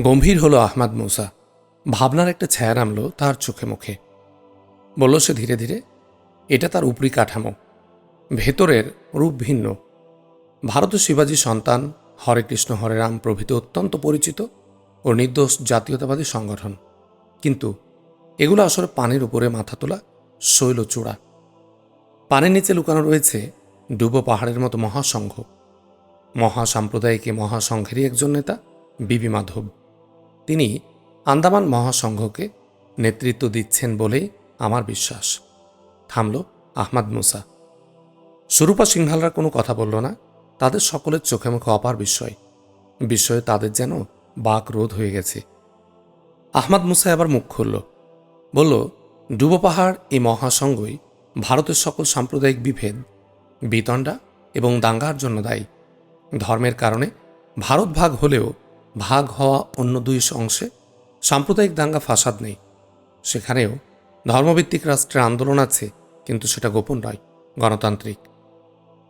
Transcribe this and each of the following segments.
গম্ভীর হলো আহমাদ মুসা। ভাবনার একটা ছায়া নামলো তার চোখে মুখে। বলল সে ধীরে ধীরে, এটা তার উপরি কাঠামো। ভেতরের রূপ ভিন্ন। ভারত শিবাজী সন্তান, হরে কৃষ্ণ, হরে রাম প্রভৃতি অত্যন্ত পরিচিত ও নির্দোষ জাতীয়তাবাদী সংগঠন। কিন্তু এগুলো আসলে পানির উপরে মাথা তোলা শৈল চূড়া। পানির নিচে লুকানো রয়েছে ডুবো পাহাড়ের মতো মহাসংঘ। মহাসাম্প্রদায়িক মহাসংঘেরই একজন নেতা, বিবি মাধব। তিনি আন্দামান মহাসংঘকে নেতৃত্ব দিচ্ছেন বলেই আমার বিশ্বাস। থামল আহমাদ মুসা। সুরূপা সিংহালরা কোনো কথা বলল না। তাদের সকলের চোখে মুখে অপার বিস্ময়। বিস্ময়ে তাদের যেন বাক রোধ হয়ে গেছে। আহমাদ মুসা আবার মুখ খুলল। বলল, ডুবো পাহাড় এই মহাসংঘই ভারতের সকল সাম্প্রদায়িক বিভেদ, বিতণ্ডা এবং দাঙ্গার জন্য দায়ী। ধর্মের কারণে ভারত ভাগ হলেও ভাগ হওয়া অন্য দুই অংশে সাম্প্রদায়িক দাঙ্গা ফাসাদ নেই। সেখানেও ধর্মভিত্তিক রাষ্ট্রের আন্দোলন আছে, কিন্তু সেটা গোপন নয়, গণতান্ত্রিক।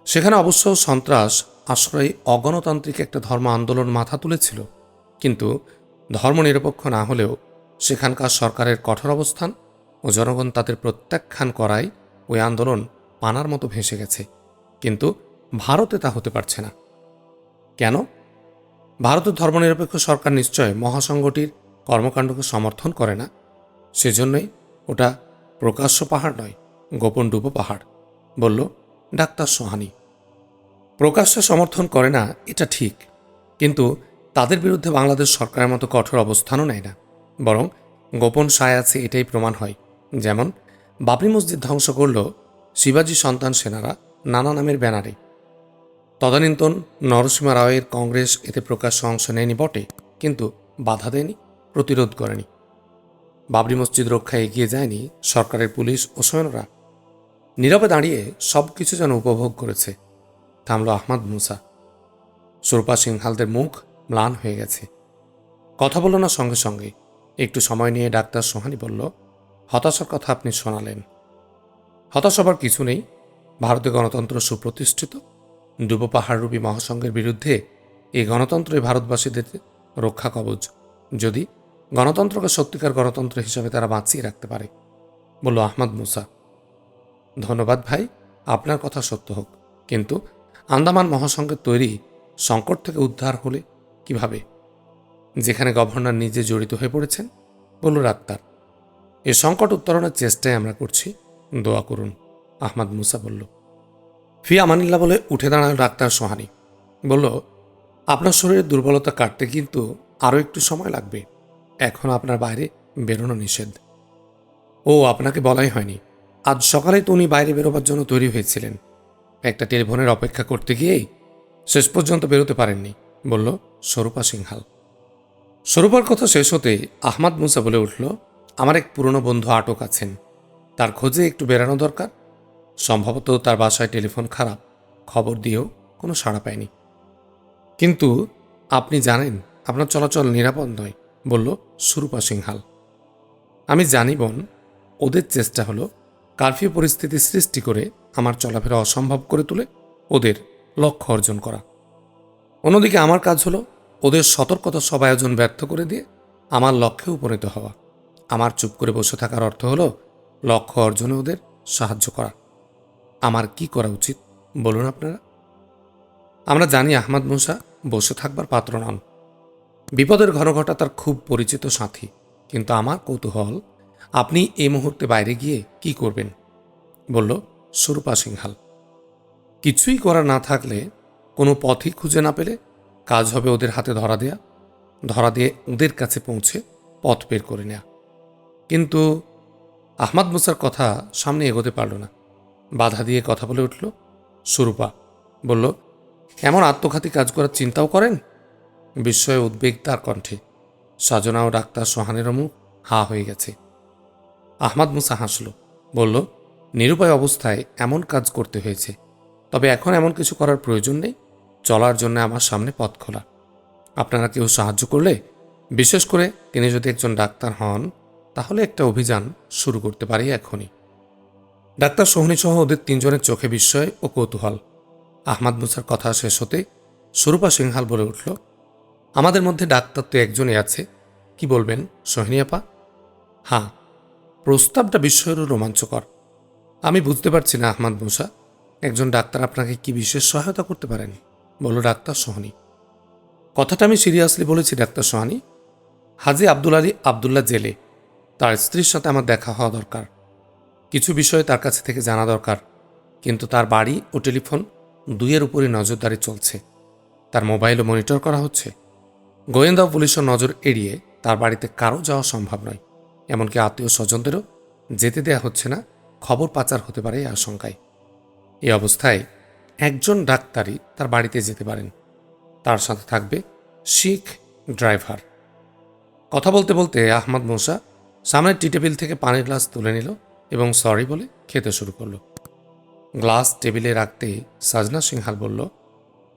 সেখানে অবশ্য সন্ত্রাস, আশ্রয়, অগণতান্ত্রিক একটা ধর্ম আন্দোলন মাথা তুলেছিল। কিন্তু ধর্মনিরপেক্ষ না হলেও সেখানকার সরকারের কঠোর অবস্থান ও জনগণ তাদের প্রত্যাখ্যান করায় ওই আন্দোলন পানার মতো ভেসে গেছে। কিন্তু ভারতে তা হতে পারছে না। কেন? ভারতের ধর্মনিরপেক্ষ সরকার নিশ্চয় মহাসংঘটির কর্মকাণ্ডকে সমর্থন করে না। সেজন্যই ওটা প্রকাশ্য পাহাড় নয়, গোপন ডুবো পাহাড়, বলল ডাক্তার সোহানি। প্রকাশ্যে সমর্থন করে না, এটা ঠিক, কিন্তু তাদের বিরুদ্ধে বাংলাদেশ সরকারের মতো কঠোর অবস্থানও নেয় না। বরং গোপন সায় আছে, এটাই প্রমাণ হয়। যেমন বাবরি মসজিদ ধ্বংস করল শিবাজি সন্তান সেনারা নানা নামের ব্যানারে। তদানীন্তন নরসিমা রাওয়ের কংগ্রেস এতে প্রকাশ্য অংশ নেয়নি বটে, কিন্তু বাধা দেয়নি, প্রতিরোধ করেনি। বাবরি মসজিদ রক্ষায় এগিয়ে যায়নি সরকারের পুলিশ ও সৈন্যরা। নীরবে দাঁড়িয়ে সব কিছু যেন উপভোগ করেছে, থামল আহমদ মুসা। সুরপা সিংহালদের মুখ ম্লান হয়ে গেছে। কথা বলল না সঙ্গে সঙ্গে। একটু সময় নিয়ে ডাক্তার সোহানি বলল, হতাশার কথা আপনি শোনালেন। হতাশ হবার কিছু নেই। ভারতীয় গণতন্ত্র সুপ্রতিষ্ঠিত। ডুবো পাহাড়রূপী মহাসংঘের বিরুদ্ধে এই গণতন্ত্রই ভারতবাসীদের রক্ষা কবচ। যদি গণতন্ত্রকে সত্যিকার গণতন্ত্র হিসাবে তারা বাঁচিয়ে রাখতে পারে, বলল আহমদ মুসা। ধন্যবাদ ভাই, আপনার কথা সত্য হোক। কিন্তু আন্দামান মহাসংঘের তৈরি সংকট থেকে উদ্ধার হলে কীভাবে? যেখানে গভর্নর নিজে জড়িত হয়ে পড়েছেন, বলল ডাক্তার। এ সংকট উত্তরণের চেষ্টাই আমরা করছি, দোয়া করুন, আহমদ মুসা বলল। ফি আমানিল্লা বলে উঠে দাঁড়াল ডাক্তার সোহানি। বলল, আপনার শরীরের দুর্বলতা কাটতে কিন্তু আরও একটু সময় লাগবে। এখন আপনার বাইরে বেরোনো নিষেধ। ও, আপনাকে বলাই হয়নি। আজ সকালেই তো উনি বাইরে বেরোবার জন্য তৈরি হয়েছিলেন। একটা টেলিফোনের অপেক্ষা করতে গিয়েই শেষ পর্যন্ত বেরোতে পারেননি, বলল স্বরূপা সিংহাল। স্বরূপার কথা শেষ হতেই আহমাদ মুসা বলে উঠল, আমার এক পুরনো বন্ধু আটক আছেন। তার খোঁজে একটু বেরানো দরকার। সম্ভবত তার বাসায় টেলিফোন খারাপ, খবর দিয়েও কোনো সাড়া পায়নি। কিন্তু আপনি জানেন, আপনার চলাচল নিরাপদ নয়, বলল সুরূপা সিংহাল। আমি জানি বোন, ওদের চেষ্টা হলো কারফিউ পরিস্থিতি সৃষ্টি করে আমার চলাফেরা অসম্ভব করে তুলে ওদের লক্ষ্য অর্জন করা। অন্যদিকে আমার কাজ হলো ওদের সতর্কতা সব আয়োজন ব্যর্থ করে দিয়ে আমার লক্ষ্যে উপনীত হওয়া। আমার চুপ করে বসে থাকার অর্থ হলো লক্ষ্য অর্জনে ওদের সাহায্য করা। আমার কি করা উচিত? বলুন আপনারা। আমরা জানি আহমদ মুসা বসে থাকবার পাত্র নন। বিপদের ঘনঘটা তার খুব পরিচিত সাথী। কিন্তু আমার কৌতূহল, আপনি এই মুহূর্তে বাইরে গিয়ে কি করবেন? বলল সুরূপা সিংহাল। কিছুই করা না থাকলে কোনো পথই খুঁজে না পেলে কাজ হবে ওদের হাতে ধরা দেয়া। ধরা দিয়ে ওদের কাছে পৌঁছে পথ বের করে নেয়া। কিন্তু আহমাদ মুসার কথা সামনে এগোতে পারল না। বাধা দিয়ে কথা বলে উঠল। সুরূপা বলল এমন আত্মঘাতী কাজ করার চিন্তাও করেন? বিস্ময়ে উদ্বেগ তার কণ্ঠে। সাজনা ও ডাক্তার সোহানেরও মুখ হা হয়ে গেছে। আহমাদ মুসা হাসল, বলল, নিরুপায় অবস্থায় এমন কাজ করতে হয়েছে। তবে এখন এমন কিছু করার প্রয়োজন নেই। চলার জন্য আমার সামনে পথ খোলা। আপনারা কেউ সাহায্য করলে, বিশেষ করে তিনি যদি একজন ডাক্তার হন, তাহলে একটা অভিযান শুরু করতে পারি এখনই। ডাক্তার সোহনী সহ ওদের তিনজনের চোখে বিস্ময় ও কৌতূহল। আহমাদ মুসার কথা শেষ হতে সুরূপা সিংহাল বলে উঠল, আমাদের মধ্যে ডাক্তার তো একজনই আছে, কি বলবেন সোহিনী আপা? হ্যাঁ প্রস্তাবটা বিস্ময়েরও রোমাঞ্চকর। আমি বুঝতে পারছি না আহমাদ মুসা, একজন ডাক্তার আপনাকে কি বিশেষ সহায়তা করতে পারেন? বলল ডাক্তার সোহানি। কথাটা আমি সিরিয়াসলি বলেছি, ডাক্তার সোহানি। হাজি আব্দুল আলী আবদুল্লাহ জেলে, তার স্ত্রীর সাথে আমার দেখা হওয়া দরকার। কিছু বিষয়ে তার কাছে থেকে জানা দরকার, কিন্তু তার বাড়ি ও টেলিফোন দুইয়ের উপরই নজরদারি চলছে। তার মোবাইলও মনিটর করা হচ্ছে। গোয়েন্দা পুলিশের নজর এড়িয়ে তার বাড়িতে কারও যাওয়া সম্ভব নয়, এমনকি আত্মীয় স্বজনদেরও যেতে দেয়া হচ্ছে না, খবর পাচার হতে পারে এই আশঙ্কায়। এই অবস্থায় একজন ডাক্তারই তার বাড়িতে যেতে পারেন। তার সাথে থাকবে শিখ ড্রাইভার। কথা বলতে বলতে আহমদ মোসা সামনের টি টেবিল থেকে পানির গ্লাস তুলে নিল এবং সরি বলে খেতে শুরু করল। গ্লাস টেবিলে রাখতে সাজনা সিংহাল বলল,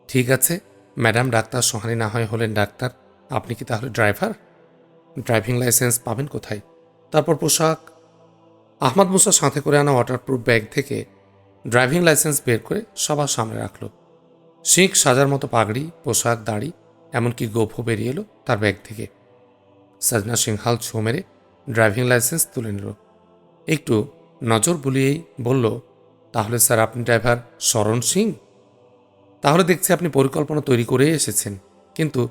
ঠিক আছে, ম্যাডাম, ডাক্তার সোহানি না হয় হলেন ডাক্তার। আপনি কি তাহলে ড্রাইভার? ড্রাইভিং লাইসেন্স পাবেন কোথায়? তারপর পোশাক। আহমদ মুসা সাথে করে আনা ওয়াটারপ্রুফ ব্যাগ থেকে ড্রাইভিং লাইসেন্স বের করে সবার সামনে রাখল। শিখ সাজার মতো পাগড়ি, পোশাক, দাড়ি, এমনকি গোফও বেরিয়ে এলো তার ব্যাগ থেকে। সাজনা সিংহাল ছো মেরে ড্রাইভিং লাইসেন্স তুলে নিল। একটু নজর বুলিয়েই বলল, তাহলে স্যার, আপনি ড্রাইভার শরণ সিং? তাহলে দেখছি আপনি পরিকল্পনা তৈরি করে এসেছেন, কিন্তু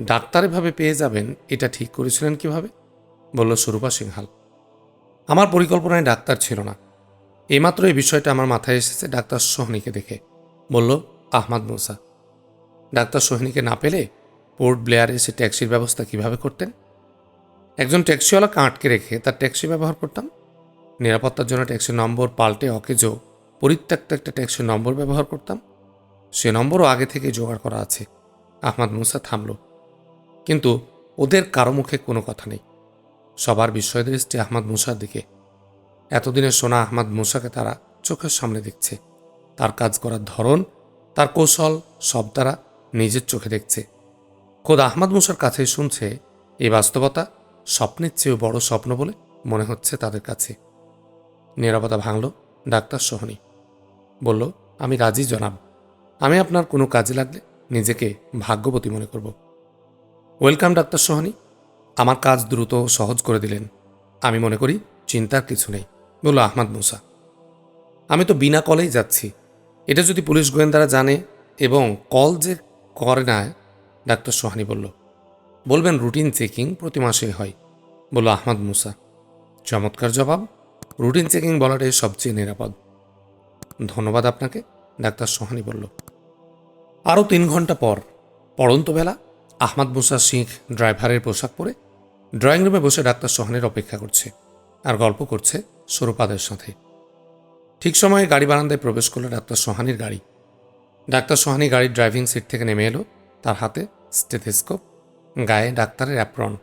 ডাক্তার এভাবে পেয়ে যাবেন, এটা ঠিক করেছিলেন কীভাবে? বলল সুরূপা সিংহাল। আমার পরিকল্পনায় ডাক্তার ছিল না। এইমাত্র এই বিষয়টা আমার মাথায় এসেছে, ডাক্তার সোহনীকে দেখে, বলল আহমাদ মুসা। ডাক্তার সোহিনীকে না পেলে পোর্ট ব্লেয়ারে এসে ট্যাক্সির ব্যবস্থা কীভাবে করতেন? একজন ট্যাক্সিওয়ালাকে আটকে রেখে তার ট্যাক্সি ব্যবহার করতাম। নিরাপত্তার জন্য ট্যাক্সির নম্বর পাল্টে অকেজো পরিত্যক্ত একটা ট্যাক্সির নম্বর ব্যবহার করতাম, সে নম্বরও আগে থেকে জোগাড় করা আছে। আহমাদ মুসা থামল। কিন্তু ওদের কারও মুখে কোনো কথা নেই। সবার বিস্ময় দৃষ্টি আহমাদ মুসার দিকে। এতদিনে শোনা আহমাদ মুসাকে তারা চোখের সামনে দেখছে। তার কাজ করার ধরন, তার কৌশল, সব তারা নিজের চোখে দেখছে। খোদ আহমাদ মুসার কাছেই শুনছে, এই বাস্তবতা স্বপ্নের চেয়েও বড় স্বপ্ন বলে মনে হচ্ছে তাদের কাছে। নিরাপত্তা ভাঙল, ডাক্তার সোহনী। বলল, আমি রাজি, জনাব। আমি আপনার কোনো কাজে লাগলে নিজেকে ভাগ্যবতী মনে করব। Welcome, doctor Sohani. আমার কাজ দ্রুত সহজ করে দিলেন। আমি মনে করি চিন্তার কিছু নেই। বলল আহমাদ মুসা। আমি তো বিনা কলেই যাচ্ছি। এটা যদি পুলিশ গোয়েন্দারা জানে এবং কল যে করে না, ডাক্তার সোহানি বলল। বলবেন রুটিন চেকিং প্রতি মাসে হয়, বলল আহমদ মুসা। চমৎকার জবাব। রুটিন চেকিং বলাটাই সবচেয়ে নিরাপদ। ধন্যবাদ আপনাকে, ডাক্তার সোহানি বলল। আরও তিন ঘণ্টা পর, পড়ন্ত বেলা, আহমদ মুসা সিং ড্রাইভারের পোশাক পরে ড্রয়িং রুমে বসে ডাক্তার সোহানের অপেক্ষা করছে আর গল্প করছে সুরপাদের সাথে। ঠিক সময়ে গাড়ি বারান্দায় প্রবেশ করল ডাক্তার সোহানির গাড়ি। ডাক্তার সোহানি গাড়ির ড্রাইভিং সিট থেকে নেমে এলো, তার হাতে স্টেথেস্কোপ, গায়ে ডাক্তারের অ্যাপ্রন।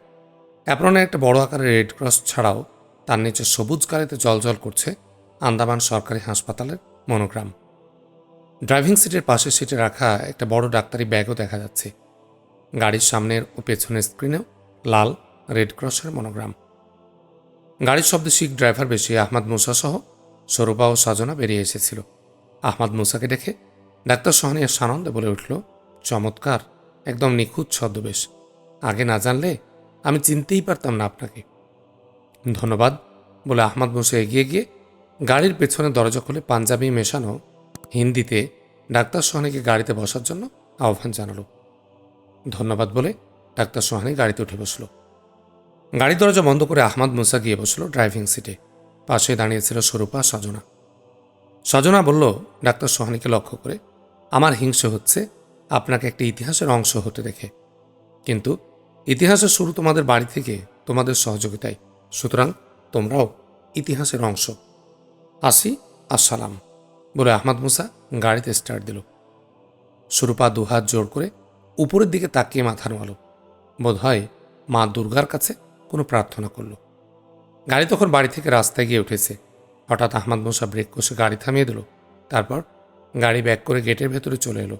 অ্যাপ্রনে একটা বড় আকারের রেড ক্রস ছাড়াও তার নিচে সবুজ গাড়িতে জলজল করছে আন্দামান সরকারি হাসপাতালের মনোগ্রাম। ড্রাইভিং সিটের পাশের সিটে রাখা একটা বড় ডাক্তারি ব্যাগও দেখা যাচ্ছে। গাড়ির সামনের ও পেছনের স্ক্রিনেও লাল রেড ক্রসের মনোগ্রাম। গাড়ির শব্দে শিখ ড্রাইভার বেশি আহমাদ মুসা সহ স্বরূপা ও সাজনা বেরিয়ে এসেছিল। আহমাদ মুসাকে দেখে ডাক্তার সোহানি সানন্দে বলে উঠল, চমৎকার, একদম নিখুঁত ছদ্মবেশ। আগে না জানলে আমি চিনতেই পারতাম না আপনাকে। ধন্যবাদ বলে আহমদ মুসা এগিয়ে গিয়ে গাড়ির পেছনে দরজা খুলে পাঞ্জাবি মেশানো হিন্দিতে ডাক্তার সোহানিকে গাড়িতে বসার জন্য আহ্বান জানালো। ধন্যবাদ বলে ডাক্তার সোহানি গাড়িতে উঠে বসল। গাড়ি দরজা বন্ধ করে আহমদ মুসা গিয়ে বসল ড্রাইভিং সিটে। পাশে দাঁড়িয়েছিল স্বরূপা সজনা। সজনা বলল, ডাক্তার সোহানিকে লক্ষ্য করে আমার হিংসে হচ্ছে, আপনাকে একটা ইতিহাসের অংশ হতে দেখে। কিন্তু ইতিহাসের শুরু তোমাদের বাড়ি থেকে তোমাদের সহযোগিতায়। সুতরাং তোমরাও ইতিহাসের অংশ। আসি, আসসালাম। বলে আহমদ মুসা গাড়িতে স্টার্ট দিল। সুরূপা দুহাত জোর করে উপরের দিকে তাকিয়ে মাথা নোয়াল বোধ হয় মা দুর্গার কাছে কোনো প্রার্থনা করল। গাড়ি তখন বাড়ি থেকে রাস্তায় গিয়ে উঠেছে। হঠাৎ আহমদ মুসা ব্রেক কষে গাড়ি থামিয়ে দিল। তারপর গাড়ি ব্যাক করে গেটের ভেতরে চলে এলো।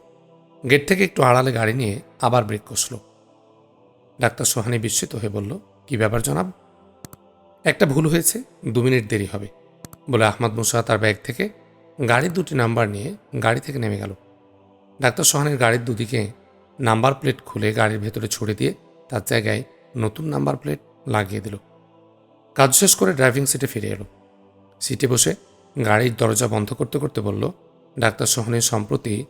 গেট থেকে একটু আড়ালে গাড়ি নিয়ে আবার ব্রেক কষল। ডাক্তার সোহানি বিস্মিত হয়ে বলল, কি ব্যাপার জনাব? একটা ভুল হয়েছে, দু মিনিট দেরি হবে, বলে আহমদ মুসা তার ব্যাগ থেকে গাড়ির দুটি নাম্বার নিয়ে গাড়ি থেকে নেমে গেল। ডাক্তার সোহানের গাড়ির দুদিকে নাম্বার প্লেট খুলে গাড়ির ভেতরে ছুড়ে দিয়ে তার জায়গায় নতুন নাম্বার প্লেট লাগিয়ে দিল। কাজ শেষ করে ড্রাইভিং সিটে ফিরে এলো। সিটে বসে গাড়ির দরজা বন্ধ করতে করতে বলল, ডাক্তার সোহনের সম্প্রতি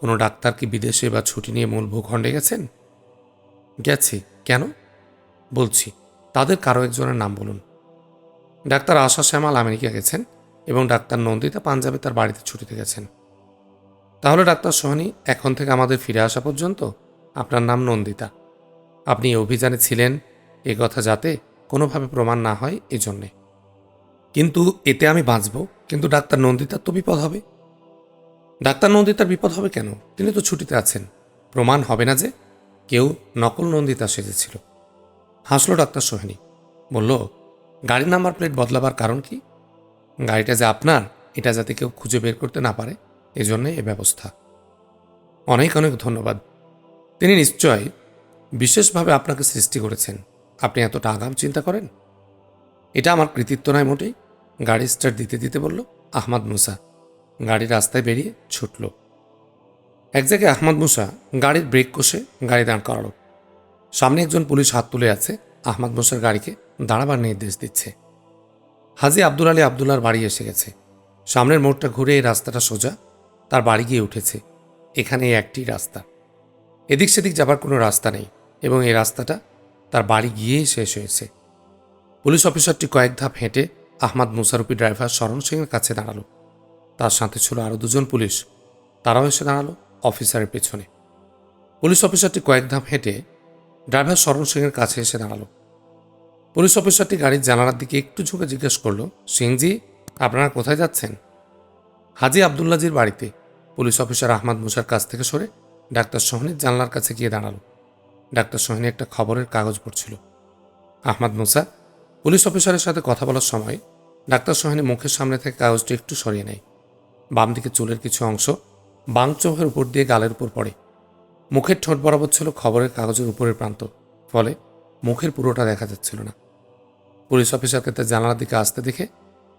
কোনো ডাক্তার কি বিদেশে বা ছুটি নিয়ে মূল ভূখণ্ডে গেছেন? গেছি। কেন? বলছি, তাদের কারও একজনের নাম বলুন। ডাক্তার আশা শ্যামাল আমেরিকা গেছেন এবং ডাক্তার নন্দিতা পাঞ্জাবে তার বাড়িতে ছুটিতে গেছেন। তাহলে ডাক্তার সোহানি, এখন থেকে আমাদের ফিরে আসা পর্যন্ত আপনার নাম নন্দিতা। আপনি অভিযানে ছিলেন, এ কথা যাতে কোনোভাবে প্রমাণ না হয় এজন্যে। কিন্তু এতে আমি বাঁচব, কিন্তু ডাক্তার নন্দিতার তো বিপদ হবে। ডাক্তার নন্দিতার বিপদ হবে কেন? তিনি তো ছুটিতে আছেন। প্রমাণ হবে না যে কেউ নকল নন্দিতা সেজেছিল। হাসলো ডাক্তার সোহিনী, বলল গাড়ির নাম্বার প্লেট বদলাবার কারণ কি? গাড়িটা যে আপনার, এটা যাতে কেউ খুঁজে বের করতে না পারে, এজন্যই এ ব্যবস্থা। অনেক অনেক ধন্যবাদ। তিনি নিশ্চয় বিশেষভাবে আপনাকে সৃষ্টি করেছেন। আপনি এতটা আগাম চিন্তা করেন? এটা আমার কৃতিত্ব নয় মোটেই। গাড়ি স্টার্ট দিতে দিতে বলল, আহমাদ মুসা। গাড়ি রাস্তায় বেরিয়ে ছুটল। এক জায়গায় আহমদ মুসা গাড়ির ব্রেক কষে গাড়ি দাঁড় করালো সামনে একজন পুলিশ হাত তুলে আছে। আহমদ মুসার গাড়িকে দাঁড়াবার নির্দেশ দিচ্ছে। হাজি আব্দুল আলী আবদুল্লার বাড়ি এসে গেছে। সামনের মোড়টা ঘুরে এই রাস্তাটা সোজা, তার বাড়ি গিয়ে উঠেছে। এখানে একটি রাস্তা। এদিক সেদিক যাবার কোনো রাস্তা নেই এবং এই রাস্তাটা তার বাড়ি গিয়েই শেষ হয়েছে। পুলিশ অফিসারটি কয়েক ধাপ হেঁটে আহমাদ মুসারুপি ড্রাইভার শরণ সিংয়ের কাছে দাঁড়াল। তার সাথে ছিল আরও দুজন পুলিশ। তারাও এসে দাঁড়াল অফিসারের পেছনে। পুলিশ অফিসারটি কয়েক ধাপ হেঁটে ড্রাইভার শরণ সিংয়ের কাছে এসে দাঁড়াল। পুলিশ অফিসারটি গাড়ির জানালার দিকে একটু ঝুঁকে জিজ্ঞেস করল, সিংজি, আপনারা কোথায় যাচ্ছেন? হাজি আবদুল্লাজির বাড়িতে পুলিশ অফিসার আহমদ মুসার কাছ থেকে সরে ডাক্তার সোহনির জানলার কাছে গিয়ে দাঁড়াল। ডাক্তার সোহনি একটা খবরের কাগজ পড়ছিল। আহমাদ মুসা, পুলিশ অফিসারের সাথে কথা বলার সময় ডাক্তার সোহানি মুখের সামনে থেকে কাগজটি একটু সরিয়ে নেয়। বাম দিকে চুলের কিছু অংশ বাং চোখের উপর দিয়ে গালের উপর পড়ে। মুখের ঠোঁট বরাবর ছিল খবরের কাগজের উপরের প্রান্ত, ফলে মুখের পুরোটা দেখা যাচ্ছিল না। পুলিশ অফিসারকে তার জানালার দিকে আসতে দেখে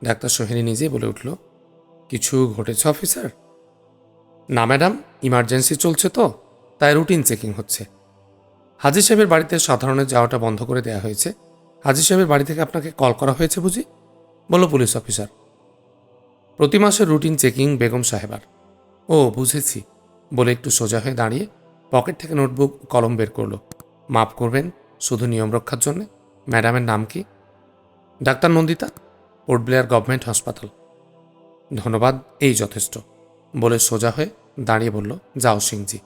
ডাক্তার সোহিনী নিজেই বলে উঠল, কিছু ঘটেছে, অফিসার? না, ম্যাডাম, ইমার্জেন্সি চলছে তো, তাই রুটিন চেকিং হচ্ছে। হাজি সাহেবের বাড়িতে সাধারণের যাওয়াটা বন্ধ করে দেওয়া হয়েছে। হাজি সাহেবের বাড়ি থেকে আপনাকে কল করা হয়েছে বুঝি? বলল পুলিশ অফিসার। প্রতি মাসের রুটিন চেকিং বেগম সাহেবার ও, বুঝেছি। বলে একটু সোজা হয়ে দাঁড়িয়ে পকেট থেকে নোটবুক, কলম বের করল। মাফ করবেন, শুধু নিয়ম রক্ষার জন্যে? ম্যাডামের নাম কি? ডাক্তার নন্দিতা পোর্ট ব্লেয়ার গভর্নমেন্ট হাসপাতাল। ধন্যবাদ, এই যথেষ্ট। বলে সোজা হয়ে দাঁড়িয়ে বলল, যাও সিংজি।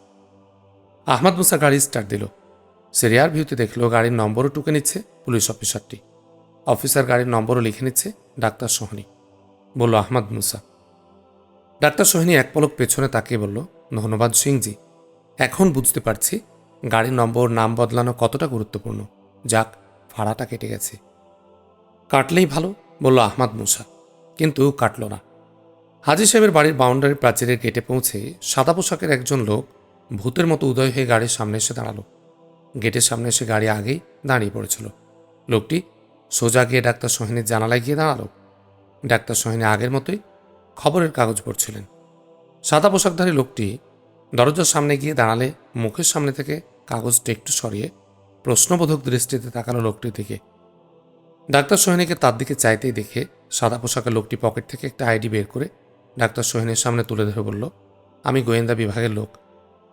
আহমদ মুসা গাড়ি স্টার্ট দিল। সিরিয়ার ভিউতে দেখল গাড়ির নম্বরও টুকে নিচ্ছে পুলিশ অফিসারটি। অফিসার গাড়ির নম্বরও লিখে নিচ্ছে ডাক্তার সোহনি। বলল, আহমদ মুসা। ডাক্তার সোহিনী এক পলক পেছনে তাকিয়ে বলল, ধন্যবাদ সিংজি। এখন বুঝতে পারছি গাড়ির নম্বর, নাম বদলানো কতটা গুরুত্বপূর্ণ। যাক, ভাড়াটা কেটে গেছে। কাটলেই ভালো, বলল আহমাদ মুসা। কিন্তু কাটল না। হাজি সাহেবের বাড়ির বাউন্ডারি প্রাচীরের গেটে পৌঁছে সাদা পোশাকের একজন লোক ভূতের মতো উদয় হয়ে গাড়ির সামনে এসে দাঁড়াল। গেটের সামনে এসে গাড়ি আগেই দাঁড়িয়ে পড়েছিল। লোকটি সোজা গিয়ে ডাক্তার সোহিনীর জানালায় গিয়ে দাঁড়াল। ডাক্তার সোহিনী আগের মতোই খবরের কাগজ পড়ছিলেন। সাদা পোশাকধারী লোকটি দরজার সামনে গিয়ে দাঁড়ালে মুখের সামনে থেকে কাগজটা একটু সরিয়ে প্রশ্নবোধক দৃষ্টিতে তাকালো লোকটির দিকে। ডাক্তার সোহিনীকে তার দিকে চাইতেই দেখে সাদা পোশাকের লোকটি পকেট থেকে একটা আইডি বের করে ডাক্তার সোহিনীর সামনে তুলে ধরে বলল, আমি গোয়েন্দা বিভাগের লোক।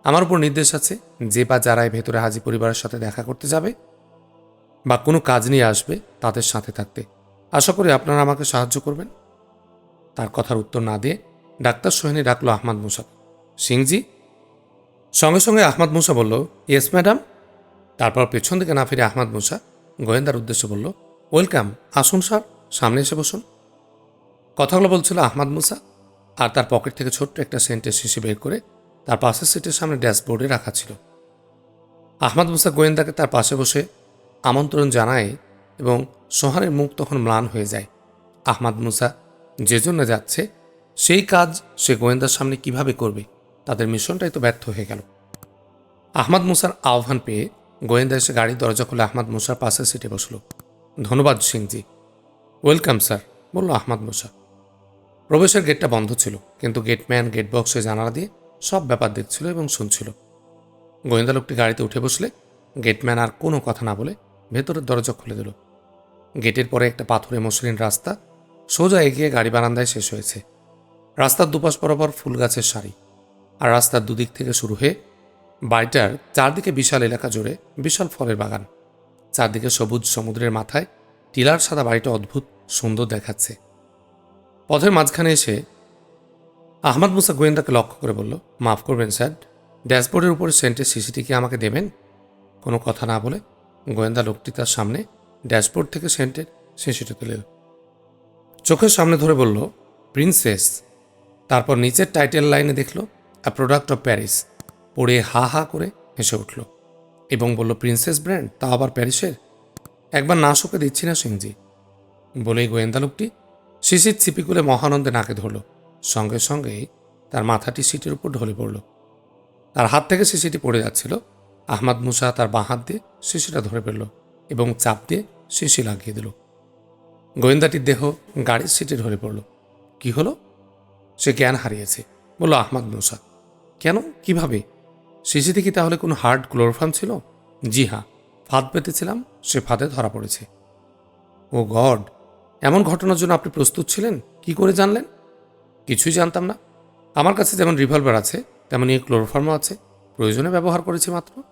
আমার উপর নির্দেশ আছে যে বা যারাই ভেতরে হাজি পরিবারের সাথে দেখা করতে যাবে বা কোনো কাজ নিয়ে আসবে তাদের সাথে থাকতে। আশা করি আপনারা আমাকে সাহায্য করবেন? তার কথার উত্তর না দিয়ে ডাক্তার সোহিনী ডাকলো আহমদ মুসা সিংজি সঙ্গে সঙ্গে আহমাদ মুসা বলল ইয়েস ম্যাডাম তারপর পেছন দিকে না ফিরে আহমাদ মুসা গোয়েন্দার উদ্দেশ্যে বলল ওয়েলকাম আসুন স্যার সামনে এসে বসুন। কথাগুলো বলছিল আহমাদ মুসা আর তার পকেট থেকে ছোট্ট একটা সেন্টের শিশি বের করে তার পাশের সিটের সামনে ড্যাশবোর্ডে রাখা ছিল। আহমাদ মুসা গোয়েন্দাকে তার পাশে বসে আমন্ত্রণ জানায় এবং সোহানের মুখ তখন ম্লান হয়ে যায়। আহমাদ মুসা যে জন্য যাচ্ছে, সেই কাজ সে গোয়েন্দার সামনে কীভাবে করবে? তাদের মিশনটাই তো ব্যর্থ হয়ে গেল। আহমাদ মুসার আহ্বান পেয়ে গোয়েন্দা এসে গাড়ির দরজা খুলে আহমাদ মুসার পাশে সিটে বসল। ধন্যবাদ সিংজি। ওয়েলকাম, স্যার, বলল আহমাদ মুসা। প্রবেশের গেটটা বন্ধ ছিল, কিন্তু গেটম্যান গেট বক্সে জানালা দিয়ে সব ব্যাপার দেখছিল এবং শুনছিল। গোয়েন্দা লোকটি গাড়িতে উঠে বসলে গেটম্যান আর কোনো কথা না বলে ভেতরের দরজা খুলে দিল। গেটের পরে একটা পাথরে মসৃণ রাস্তা সোজা এগিয়ে গাড়ি বারান্দায় শেষ হয়েছে। রাস্তার দুপাশ বরাবর ফুল গাছের সারি। আর রাস্তার দুদিক থেকে শুরু হয়ে বাড়িটার চারদিকে বিশাল এলাকা জুড়ে বিশাল ফলের বাগান। চারদিকে সবুজ সমুদ্রের মাথায় টিলার সাদা বাড়িটা অদ্ভুত সুন্দর দেখাচ্ছে। পথের মাঝখানে এসে আহমদ মুসা গোয়েন্দাকে লক্ষ্য করে বলল, মাফ করবেন স্যার, ড্যাশবোর্ডের উপরে সেন্টের সিসিটি কি আমাকে দেবেন? কোনো কথা না বলে গোয়েন্দা লোকটি তার সামনে ড্যাশবোর্ড থেকে সেন্টের শিশিটি তুলে চোখের সামনে ধরে বলল, প্রিন্সেস। তারপর নিচের টাইটেল লাইনে দেখল আ প্রোডাক্ট অফ প্যারিস পড়ে হা হা করে হেসে উঠল। এবং বলল প্রিন্সেস ব্র্যান্ড তা আবার প্যারিসের একবার না শোকে দিচ্ছি না, সিংজি। বলেই গোয়েন্দা লোকটি শিশির ছিপিকুলে মহানন্দে নাকে ধরল। সঙ্গে সঙ্গে তার মাথাটি সিটের উপর ঢলে পড়ল। তার হাত থেকে শিশিটি পড়ে যাচ্ছিল। আহমাদ মুসা তার বাঁ হাত দিয়ে শিশিটা ধরে ফেলল এবং চাপ দিয়ে শিশি লাগিয়ে দিল। গোয়েন্দাটির দেহ গাড়ির সিটে ঢলে পড়ল। কি হলো? সে জ্ঞান হারিয়েছে। বলল, আহমাদ মুসা। কেন? কীভাবে? শিশিতে কি তাহলে কোনো হার্ড ক্লোরোফার্ম ছিল? জি হ্যাঁ ফাঁদ পেতেছিলাম, সে ফাঁদে ধরা পড়েছে। ও গড, এমন ঘটনার জন্য আপনি প্রস্তুত ছিলেন? কি করে জানলেন? কিছুই জানতাম না। আমার কাছে যেমন রিভলভার আছে, তেমনই ক্লোরোফার্মও আছে। প্রয়োজনে ব্যবহার করেছি মাত্র।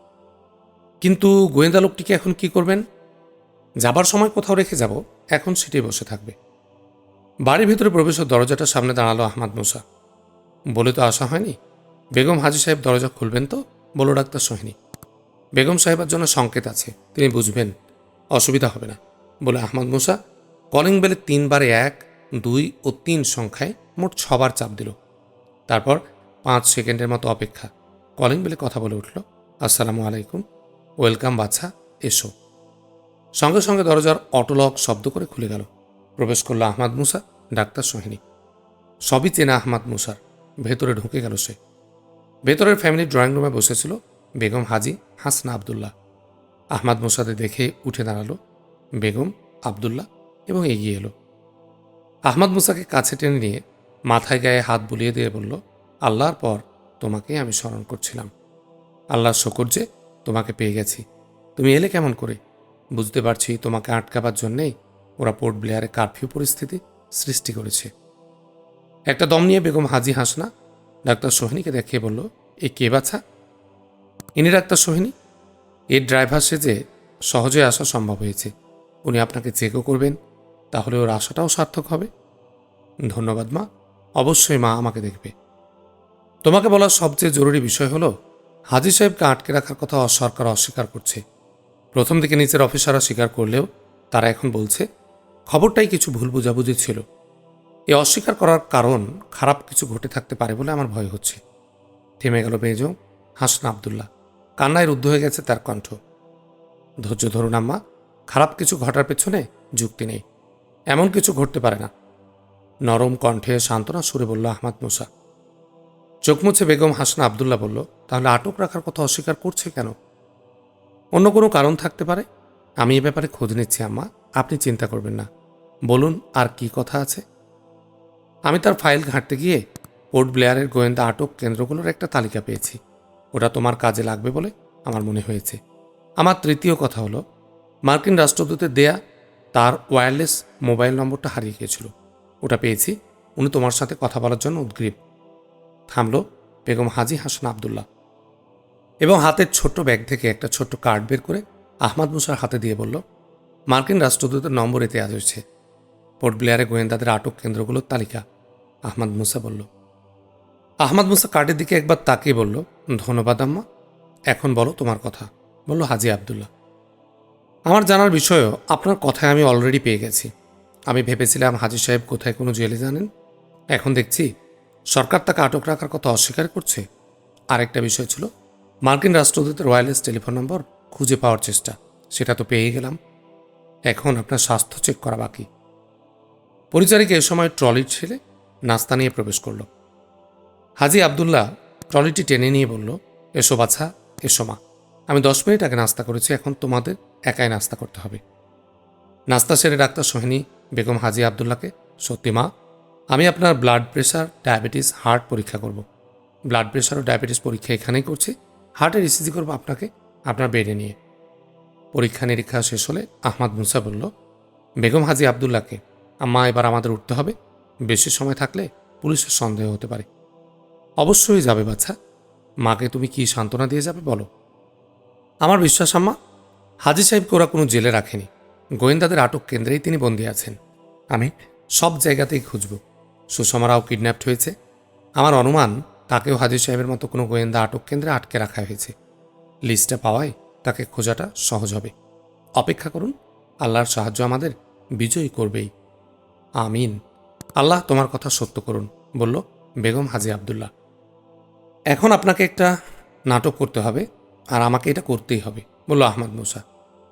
কিন্তু গোয়েন্দা লোকটিকে এখন কি করবেন? যাবার সময় কোথাও রেখে যাব, এখন সেটি বসে থাকবে। বাড়ির ভিতরে প্রবেশের দরজাটার সামনে দাঁড়াল আহমাদ মুসা। বলে তো আসা হয়নি। বেগম হাজি সাহেব দরজা খুলবেন তো? বলো ডাক্তার সোহিনী। বেগম সাহেবের জন্য সংকেত আছে, তিনি বুঝবেন, অসুবিধা হবে না। বলে আহমদ মুসা, কলিং বেলে তিনবারে এক, দুই ও তিন সংখ্যায় মোট ছবার চাপ দিল। তারপর পাঁচ সেকেন্ডের মতো অপেক্ষা কলিং বেলে কথা বলে উঠল, আসসালামু আলাইকুম, ওয়েলকাম বাচ্চা এসো। সঙ্গে সঙ্গে দরজার অটোলক শব্দ করে খুলে গেল। প্রবেশ করল আহমাদ মুসা, ডাক্তার সোহিনী। সবই চেনা আহমাদ মুসার, ভেতরে ঢুকে গেল সে। ভেতরের ফ্যামিলি ড্রয়িং রুমে বসেছিল বেগম হাজি হাসনা আবদুল্লাহ। আহমাদ মুসাদের দেখে উঠে দাঁড়াল বেগম আবদুল্লাহ এবং এগিয়ে এলো। আহমাদ মুসাকে কাছে টেনে নিয়ে মাথায় গায়ে হাত বুলিয়ে দিয়ে বলল, আল্লাহর পর তোমাকে আমি স্মরণ করছিলাম। আল্লাহর শকর যে তোমাকে পেয়ে গেছি। তুমি এলে কেমন করে? বুঝতে পারছি তোমাকে আটকাবার জন্যেই ওরা পোর্ট ব্লেয়ারে কারফিউ পরিস্থিতি সৃষ্টি করেছে। একটা দম নিয়ে বেগম হাজি হাসনা ডাক্তার সোহিনীকে দেখিয়ে বলল, এ কে বাছা? ইনি ডাক্তার সোহিনী। এর ড্রাইভার সেজে সহজে আসা সম্ভব হয়েছে। উনি আপনাকে চেকও করবেন, তাহলে ওর আশাটাও সার্থক হবে। ধন্যবাদ মা, অবশ্যই মা আমাকে দেখবে। তোমাকে বলার সবচেয়ে জরুরি বিষয় হলো, হাজি সাহেবকে আটকে রাখার কথা সরকার অস্বীকার করছে। প্রথম দিকে নিচের অফিসাররা স্বীকার করলেও তারা এখন বলছে, খবরটাই কিছু ভুল বোঝাবুঝি ছিল। এ অস্বীকার করার কারণ খারাপ কিছু ঘটে থাকতে পারে বলে আমার ভয় হচ্ছে। থেমে গেল বেজম হাসনা আবদুল্লাহ। কান্নায় রুদ্ধ হয়ে গেছে তার কণ্ঠ। ধৈর্য ধরুন আম্মা, খারাপ কিছু ঘটার পেছনে যুক্তি নেই। এমন কিছু ঘটতে পারে না। নরম কণ্ঠে সান্ত্বনা সুরে বলল আহমাদ মুসা। চোখ মুছে বেগম হাসনা আবদুল্লাহ বলল, তাহলে আটক রাখার কথা অস্বীকার করছে কেন? অন্য কোনো কারণ থাকতে পারে? আমি এ ব্যাপারে খোঁজ নিচ্ছি আম্মা, আপনি চিন্তা করবেন না। বলুন আর কি কথা আছে? আমি তার ফাইল ঘাঁটতে গিয়ে পোর্ট ব্লেয়ারের গোয়েন্দা আটক কেন্দ্রগুলোর একটা তালিকা পেয়েছি। ওটা তোমার কাজে লাগবে বলে আমার মনে হয়েছে। আমার তৃতীয় কথা হলো, মার্কিন রাষ্ট্রদূতের দেয়া তার ওয়্যারলেস মোবাইল নম্বরটা হারিয়ে গিয়েছিল। ওটা পেয়েছি, উনি তোমার সাথে কথা বলার জন্য উদ্গ্রীব। থামল বেগম হাজি হাসান আবদুল্লাহ। এবং হাতের ছোট্ট ব্যাগ থেকে একটা ছোট্ট কার্ড বের করে আহমাদ মুসার হাতে দিয়ে বলল, মার্কিন রাষ্ট্রদূতের নম্বর এতে আজ হচ্ছে পোর্ট ব্লেয়ারে গোয়েন্দাদের আটক কেন্দ্রগুলোর তালিকা, আহমাদ মুসা বলল। আহমাদ মুসা কার্ডের দিকে একবার তাকিয়ে বলল, ধন্যবাদ আম্মা, এখন বলো তোমার কথা। বলল, হাজি আবদুল্লাহ, আমার জানার বিষয়ও আপনার কথায় আমি অলরেডি পেয়ে গেছি। আমি ভেবেছিলাম হাজি সাহেব কোথায় কোনো জেলে জানেন। এখন দেখছি সরকার তাকে আটক রাখার কথা অস্বীকার করছে। আরেকটা বিষয় ছিল, মার্কিন রাষ্ট্রদূতের ওয়্যারলেস টেলিফোন নম্বর খুঁজে পাওয়ার চেষ্টা, সেটা তো পেয়ে গেলাম। এখন আপনার স্বাস্থ্য চেক করা বাকি। পরিচারিকা এ সময় ট্রলির ছেলে নাস্তা নিয়ে প্রবেশ করল। হাজি আবদুল্লাহ ট্রলিটি টেনে নিয়ে বলল, এসো বাছা, এসো মা। আমি দশ মিনিট আগে নাস্তা করেছি, এখন তোমাদের একাই নাস্তা করতে হবে। নাস্তা সেরে ডাক্তার সোহিনী বেগম হাজি আবদুল্লাহকে, সত্যি মা, আমি আপনার ব্লাড প্রেশার ডায়াবেটিস হার্ট পরীক্ষা করব। ব্লাড প্রেশার ও ডায়াবেটিস পরীক্ষা এখানেই করছি হার্টের ইসিজি করব আপনাকে, আপনার বেডে নিয়ে। পরীক্ষা নিরীক্ষা শেষ হলে আহমাদ মুসা বলল, বেগম হাজি আবদুল্লাহকে আম্মা এবার আমাদের উঠতে হবে। বেশি সময় থাকলে পুলিশের সন্দেহ হতে পারে। অবশ্যই যাবে বাচ্চা মাকে তুমি কি সান্ত্বনা দিয়ে যাবে বলো। আমার বিশ্বাস আম্মা, হাজি সাহেবকে ওরা কোনো জেলে রাখেনি। গোয়েন্দাদের আটক কেন্দ্রেই তিনি বন্দী আছেন। আমি সব জায়গাতেই খুঁজব। সুষমারাও কিডন্যাপড হয়েছে। আমার অনুমান, তাকেও হাজি সাহেবের মতো কোনো গোয়েন্দা আটক কেন্দ্রে আটকে রাখা হয়েছে। লিস্টটা পাওয়ায় তাকে খোঁজাটা সহজ হবে। অপেক্ষা করুন, আল্লাহর সাহায্য আমাদের বিজয়ী করবেই। আমিন। আল্লাহ তোমার কথা সত্য করুন, বলল বেগম হাজি আবদুল্লাহ। এখন আপনাকে একটা নাটক করতে হবে, আর আমাকে এটা করতেই হবে, বলল আহমদ মুসা।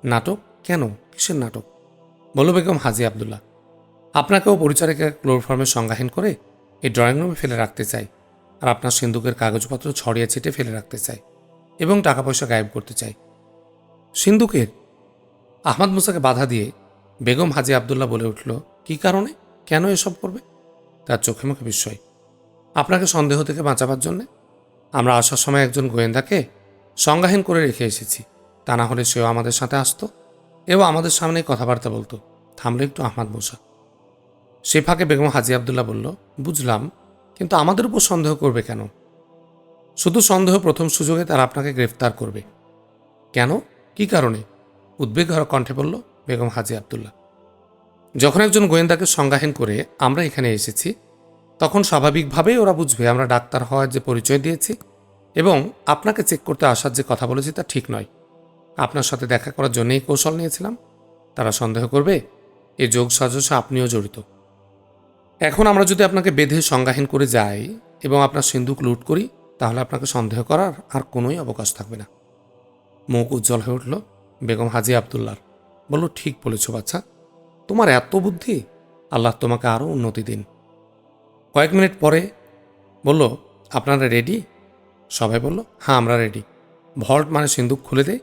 নাটক? কেন? কিসের নাটক? বলল বেগম হাজি আবদুল্লাহ, আপনাকেও পরিচারিকা ক্লোরফর্মে সংজ্ঞাহীন করে এই ড্রয়িং রুমে ফেলে রাখতে চাই, আর আপনার সিন্ধুকের কাগজপত্র ছড়িয়ে ছিটে ফেলে রাখতে চাই, এবং টাকা পয়সা গায়েব করতে চাই। সিন্ধুকের আহমদ মুসাকে বাধা দিয়ে বেগম হাজি আবদুল্লাহ বলে উঠল কী কারণে? কেন এসব করবে? তার চোখে মুখে বিস্ময়। আপনাকে সন্দেহ থেকে বাঁচাবার জন্যে আমরা আসার সময় একজন গোয়েন্দাকে সংজ্ঞাহীন করে রেখে এসেছি। তা না হলে সেও আমাদের সাথে আসতো। এবং আমাদের সামনে কথাবার্তা বলতো। থামলে একটু আহমাদ মুসা। সে ফাঁকে বেগম হাজি আবদুল্লাহ বলল, বুঝলাম, কিন্তু আমাদের উপর সন্দেহ করবে কেন? শুধু সন্দেহ প্রথম সুযোগে তারা আপনাকে গ্রেফতার করবে। কেন? কি কারণে? উদ্বেগ কণ্ঠে বলল, বেগম হাজি আবদুল্লাহ যখন একজন গোয়েন্দাকে সংজ্ঞাহীন করে আমরা এখানে এসেছি, তখন স্বাভাবিকভাবেই ওরা বুঝবে আমরা ডাক্তার হওয়ার যে পরিচয় দিয়েছি এবং আপনাকে চেক করতে আসার যে কথা বলেছি তা ঠিক নয়। আপনার সাথে দেখা করার জন্যই কৌশল নিয়েছিলাম। তারা সন্দেহ করবে, এ যোগ সাজসে আপনিও জড়িত। এখন আমরা যদি আপনাকে বেঁধে সংজ্ঞাহীন করে যাই এবং আপনার সিন্ধুক লুট করি, তাহলে আপনাকে সন্দেহ করার আর কোনোই অবকাশ থাকবে না। মুখ উজ্জ্বল হয়ে উঠল বেগম হাজি আবদুল্লার। বলল, ঠিক বলেছ বাচ্চা। তোমার এত বুদ্ধি? আল্লাহ তোমাকে আরও উন্নতি দিন। কয়েক মিনিট পরে বলল, আপনারা রেডি সবাই বলল হ্যাঁ আমরা রেডি ভল্ট মানে সিন্দুক খুলে দেয়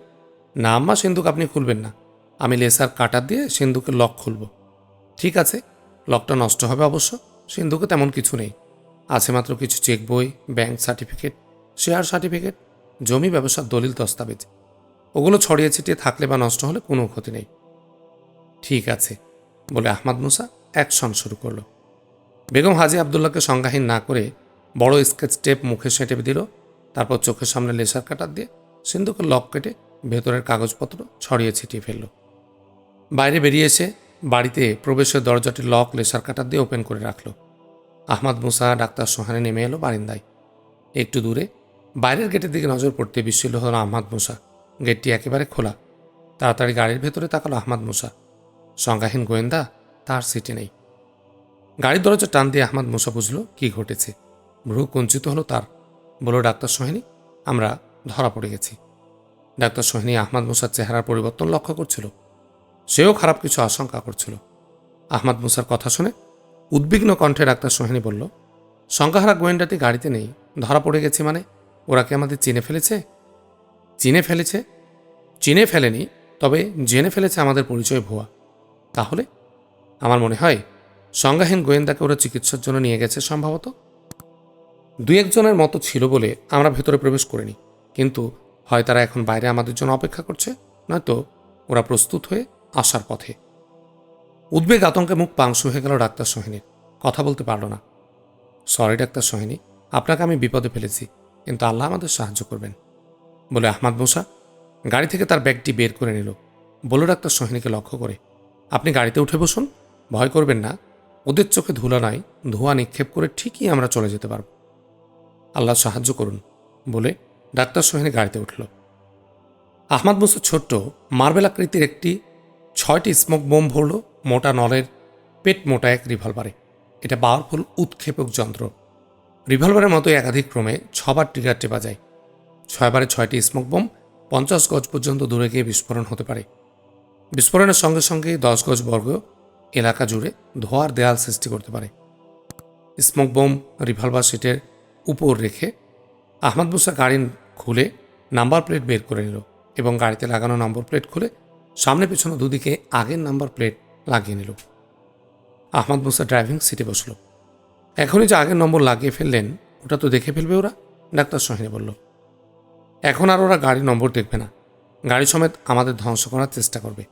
না আম্মা সিন্দুক আপনি খুলবেন না। আমি লেসার কাটার দিয়ে সিন্দুকের লক খুলব। ঠিক আছে, লকটা নষ্ট হবে অবশ্য, সিন্ধুকে তেমন কিছু নেই। আছে মাত্র কিছু চেক বই, ব্যাংক সার্টিফিকেট, শেয়ার সার্টিফিকেট, জমি ব্যবসার দলিল দস্তাবেজ। ওগুলো ছড়িয়ে ছিটিয়ে থাকলে বা নষ্ট হলে কোনো ক্ষতি নেই। ঠিক আছে বলে আহমাদ মুসা অ্যাকশন শুরু করল। বেগম হাজি আবদুল্লাহকে সংজ্ঞাহীন না করে বড় স্কেচ টেপ মুখে সেঁটে দিল, তারপর চোখের সামনে লেসার কাটার দিয়ে সিন্ধুকে লক কেটে ভেতরের কাগজপত্র ছড়িয়ে ছিটিয়ে ফেলল। বাইরে বেরিয়ে এসে বাড়িতে প্রবেশের দরজাটি লক লেসার কাটার দিয়ে ওপেন করে রাখল। আহমাদ মুসা, ডাক্তার সোহানে নেমে এলো বারিন্দায়। একটু দূরে বাইরের গেটের দিকে নজর পড়তে বিস্মিল হল আহমাদ মুসা। গেটটি একেবারে খোলা। তাড়াতাড়ি গাড়ির ভেতরে তাকালো আহমাদ মুসা। সংজ্ঞাহীন গোয়েন্দা, তার সিটে নেই। গাড়ির দরজা টান দিয়ে আহমাদ মুসা বুঝল কি ঘটেছে। ভ্রু কুঞ্চিত হলো তার। বলল, ডাক্তার সোহিনী, আমরা ধরা পড়ে গেছি। ডাক্তার সোহিনী আহমাদ মুসার চেহারার পরিবর্তন লক্ষ্য করছিল। সেও খারাপ কিছু আশঙ্কা করছিল। আহমাদ মুসার কথা শুনে উদ্বিগ্ন কণ্ঠে ডাক্তার সোহিনী বলল সংখ্যাহারা গোয়েন্দাটি গাড়িতে নেই, ধরা পড়ে গেছি মানে? ওরা কি আমাদের চিনে ফেলেছে? চিনে ফেলেছে? চিনে ফেলেনি, তবে জেনে ফেলেছে আমাদের পরিচয় ভুয়া। তাহলে? আমার মনে হয় সংজ্ঞাহীন গোয়েন্দাকে ওরা চিকিৎসার জন্য নিয়ে গেছে সম্ভবত। দুই একজনের মতো ছিল বলে আমরা ভেতরে প্রবেশ করিনি। কিন্তু হয় তারা এখন বাইরে আমাদের জন্য অপেক্ষা করছে, নয়তো ওরা প্রস্তুত হয়ে আসার পথে। উদ্বেগ আতঙ্কে মুখ পাংশু হয়ে গেল ডাক্তার সোহিনীর। কথা বলতে পারল না। সরি ডাক্তার সোহিনী, আপনাকে আমি বিপদে ফেলেছি, কিন্তু আল্লাহ আমাদের সাহায্য করবেন। বলে আহমাদ মোসা গাড়ি থেকে তার ব্যাগটি বের করে নিল। বলো ডাক্তার সোহিনীকে লক্ষ্য করে আপনি গাড়িতে উঠে বসুন, ভয় করবেন না। ওদের চোখে ধুলা নাই ধোঁয়া নিক্ষেপ করে ঠিকই আমরা চলে যেতে পারব। আল্লাহ সাহায্য করুন, বলে ডাক্তার সোহেনি গাড়িতে উঠল। আহমাদ মুসা ছোট্ট মার্বেল আকৃতির একটি ছয়টি স্মোক বোম ভরল মোটা নলের পেট মোটা এক রিভলভারে। এটা পাওয়ারফুল, উৎক্ষেপক যন্ত্র। রিভলভারের মতো একাধিক ক্রমে ছবার ট্রিগার টেপা যায়। ছয়বারে ছয়টি স্মোক বোম পঞ্চাশ গজ পর্যন্ত দূরে গিয়ে বিস্ফোরণ হতে পারে। বিস্ফোরণের সঙ্গে সঙ্গে দশ গজ বর্গ এলাকা জুড়ে ধোয়ার দেয়াল সৃষ্টি করতে পারে। স্মোক বোম, রিভলভার সিটের উপর রেখে আহমদ মুসা গাড়ি খুলে নাম্বার প্লেট বের করে নিল এবং গাড়িতে লাগানো নম্বর প্লেট খুলে সামনে পেছনে দুদিকে আগের নাম্বার প্লেট লাগিয়ে নিল। আহমদ মুসা ড্রাইভিং সিটে বসল। এখনই যে আগের নম্বর লাগিয়ে ফেললেন, ওটা তো দেখে ফেলবে ওরা? ডাক্তার সোহিনী বলল। এখন আর ওরা গাড়ি নম্বর দেখবে না। গাড়ি সমেত আমাদের ধ্বংস করার চেষ্টা করবে।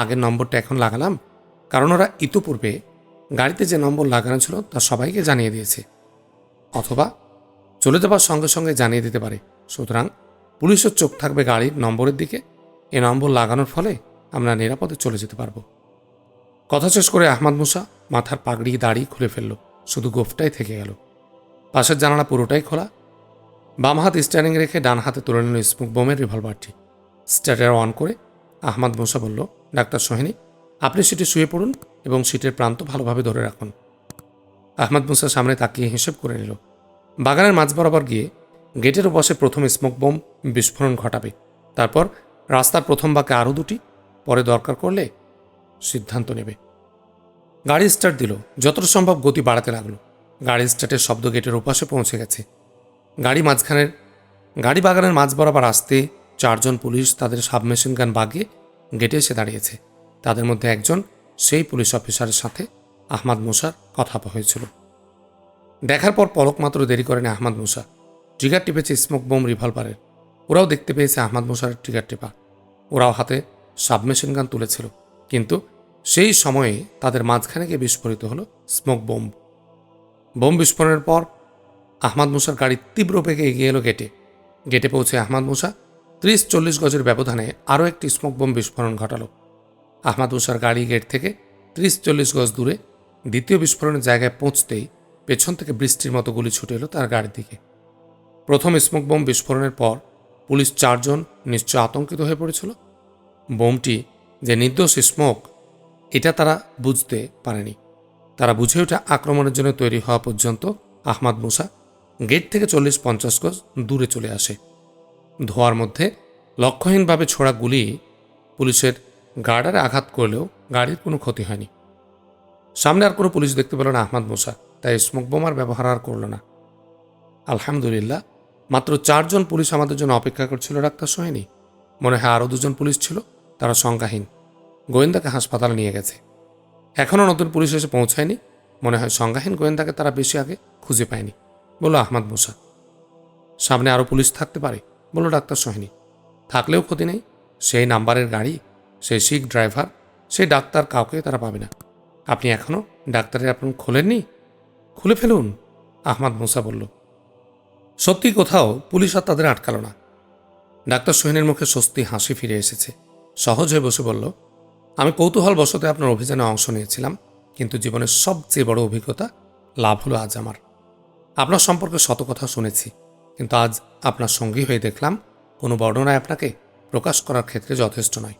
আগের নম্বরটা এখন লাগালাম। কারণ ওরা ইতোপূর্বে গাড়িতে যে নম্বর লাগানো ছিল তা সবাইকে জানিয়ে দিয়েছে। অথবা চলে যাবার সঙ্গে সঙ্গে জানিয়ে দিতে পারে। সুতরাং পুলিশের চোখ থাকবে গাড়ির নম্বরের দিকে। এ নম্বর লাগানোর ফলে আমরা নিরাপদে চলে যেতে পারব। কথা শেষ করে আহমদ মুসা মাথার পাগড়ি দাড়ি খুলে ফেলল। শুধু গোফটাই থেকে গেল। পাশের জানালা পুরোটাই খোলা। বাম হাত স্ট্যান্ডিং রেখে ডান হাতে তুলে নিল স্মোক বোমের রিভলভারটি স্টার্টার অন করে আহমদ মুসা বলল ডাক্তার সোহেনি, আপনি সিটে শুয়ে পড়ুন এবং সিটের প্রান্ত ভালোভাবে ধরে রাখুন। আহমদ মুসা সামনে তাকিয়ে হিসেব করে নিল। বাগানের মাঝ বরাবর গিয়ে গেটের ওপাশে প্রথম স্মোক বোম বিস্ফোরণ ঘটাবে। তারপর রাস্তার প্রথম বাঁকে আরও দুটি, পরে দরকার করলে সিদ্ধান্ত নেবে। গাড়ি স্টার্ট দিল। যতটা সম্ভব গতি বাড়াতে লাগল। গাড়ি স্টার্টের শব্দ গেটের ওপাশে পৌঁছে গেছে। গাড়ি মাঝখানের, গাড়ি বাগানের মাঝ বরাবর আসতে চারজন পুলিশ তাদের সাবমেশিন গান বাগিয়ে গেটে এসে দাঁড়িয়েছে। তাদের মধ্যে একজন, সেই পুলিশ অফিসারের সাথে আহমাদ মুসার কথা হয়েছিল। দেখার পর পলক মাত্র দেরি করেন আহমাদ মুসা। ট্রিগার টিপেছে স্মোক বোম রিভলভারের ওরাও দেখতে পেয়েছে আহমাদ মুসার ট্রিগার টেপা। ওরাও হাতে সাবমেশিন গান তুলেছিল। কিন্তু সেই সময়ে তাদের মাঝখানে গিয়ে বিস্ফোরিত হলো স্মোক বোম বোম বিস্ফোরণের পর আহমাদ মুসার গাড়ি তীব্র বেগে এগিয়ে এলো গেটে। গেটে পৌঁছে আহমাদ মুসা ত্রিশ চল্লিশ গজের ব্যবধানে আরও একটি স্মোক বোম বিস্ফোরণ ঘটালো। আহমাদ মুসার গাড়ি গেট থেকে ত্রিশ চল্লিশ গজ দূরে দ্বিতীয় বিস্ফোরণের জায়গায় পৌঁছতেই পেছন থেকে বৃষ্টির মতো গুলি ছুটে এলো তার গাড়ির দিকে। প্রথম স্মোক বোম বিস্ফোরণের পর পুলিশ চারজন নিশ্চয় আতঙ্কিত হয়ে পড়েছিল। বোমটি যে নির্দোষ স্মোক, এটা তারা বুঝতে পারেনি। তারা বুঝে ওঠে আক্রমণের জন্য তৈরি হওয়া পর্যন্ত আহমাদ মুসা গেট থেকে চল্লিশ পঞ্চাশ গজ দূরে চলে আসে। ধোয়ার মধ্যে লক্ষ্যহীনভাবে ছোড়া গুলি পুলিশের গার্ডারে আঘাত করলেও গাড়ির কোনো ক্ষতি হয়নি। সামনে আর কোনো পুলিশ দেখতে পেল না আহমাদ মুসা, তাই স্মোক বোমার ব্যবহার আর করল না। আলহামদুলিল্লাহ, মাত্র চারজন পুলিশ আমাদের জন্য অপেক্ষা করছিল, ডাক্তার সোহেনি মনে হয় আরও দুজন পুলিশ ছিল, তারা সংখ্যাহীন গোয়েন্দাকে হাসপাতালে নিয়ে গেছে। এখনও নতুন পুলিশ এসে পৌঁছায়নি। মনে হয় সংজ্ঞাহীন গোয়েন্দাকে তারা বেশি আগে খুঁজে পায়নি। বলল আহমদ মুসা, সামনে আরও পুলিশ থাকতে পারে। বলল, ডাক্তার সোহিনী, থাকলেও ক্ষতি নেই। সেই নাম্বারের গাড়ি, সেই শিখ ড্রাইভার, সেই ডাক্তার কাউকে তারা পাবে না। আপনি এখনও ডাক্তারের আপন খোলেননি? খুলে ফেলুন, আহমদ মুসা বলল। সত্যি কোথাও পুলিশ আর তাদের আটকালো না। ডাক্তার সোহিনের মুখে স্বস্তি, হাসি ফিরে এসেছে। সহজ হয়ে বসে বলল, আমি কৌতূহল বশতে আপনার অভিযানে অংশ নিয়েছিলাম, কিন্তু জীবনের সবচেয়ে বড় অভিজ্ঞতা লাভ হলো আজ আমার। আপনার সম্পর্কে শত কথা শুনেছি। কিন্তু আজ আপনার সঙ্গী হয়ে দেখলাম কোনো বর্ণনায় আপনাকে প্রকাশ করার ক্ষেত্রে যথেষ্ট নয়।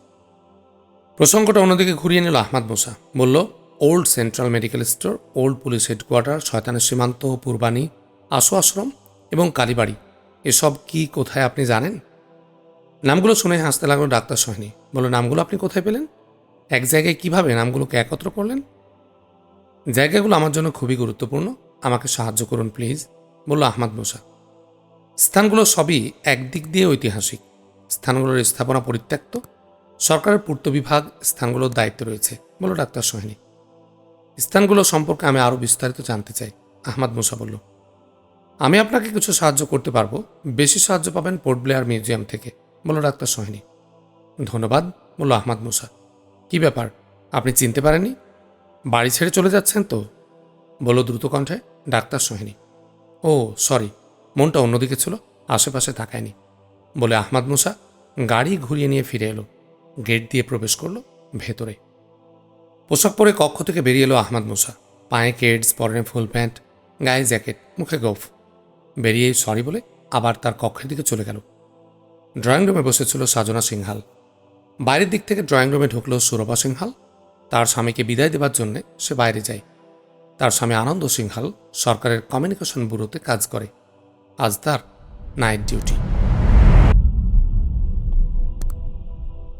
প্রসঙ্গটা অন্যদিকে ঘুরিয়ে নিল আহমাদ মুসা। বলল old central medical store old police headquarter শয়তানের সীমান্ত পূর্বাণী আশু আশ্রম এবং কালীবাড়ি। এসব কি কোথায় আপনি জানেন? নামগুলো শুনে হাসতে লাগল ডাক্তার সোহিনী। বলল, নামগুলো আপনি কোথায় পেলেন? এক জায়গায় কীভাবে নামগুলোকে একত্র করলেন? জায়গাগুলো আমার জন্য খুবই গুরুত্বপূর্ণ। আমাকে সাহায্য করুন, প্লিজ, বলল আহমাদ মুসা। স্থানগুলো সবই একদিক দিয়ে ঐতিহাসিক। স্থানগুলোর স্থাপনা পরিত্যক্ত। সরকারের পূর্ত বিভাগ স্থানগুলোর দায়িত্ব রয়েছে বলল ডাক্তার সোহিনী। স্থানগুলো সম্পর্কে আমি আরও বিস্তারিত জানতে চাই, আহমাদ মুসা বলল। আমি আপনাকে কিছু সাহায্য করতে পারব, বেশি সাহায্য পাবেন পোর্ট ব্লেয়ার মিউজিয়াম থেকে বলল ডাক্তার সোহিনী। ধন্যবাদ, বলল আহমাদ মুসা। কি ব্যাপার, আপনি চিনতে পারেননি? বাড়ি ছেড়ে চলে যাচ্ছেন তো? বলল দ্রুত কণ্ঠে ডাক্তার সোহিনী। ও, সরি মনটা অন্যদিকে ছিল, আশেপাশে তাকায়নি। বলে আহমাদ মুসা গাড়ি ঘুরিয়ে নিয়ে ফিরে এলো, গেট দিয়ে প্রবেশ করল ভেতরে। পোশাক পরে কক্ষ থেকে বেরিয়ে এলো আহমাদ মুসা। পায়ে কেডস, পরনে ফুল প্যান্ট, গায়ে জ্যাকেট, মুখে গোফ। বেরিয়ে সরি বলে আবার তার কক্ষের দিকে চলে গেল। ড্রয়িং রুমে বসেছিল সাজনা সিংহাল। বাইরের দিক থেকে ড্রয়িং রুমে ঢুকলো সুরভা সিংহাল। তার স্বামীকে বিদায় দেবার জন্যে সে বাইরে যায়। তার স্বামী আনন্দ সিংহাল, সরকারের কমিউনিকেশন ব্যুরোতে কাজ করে। আজ তার নাইট ডিউটি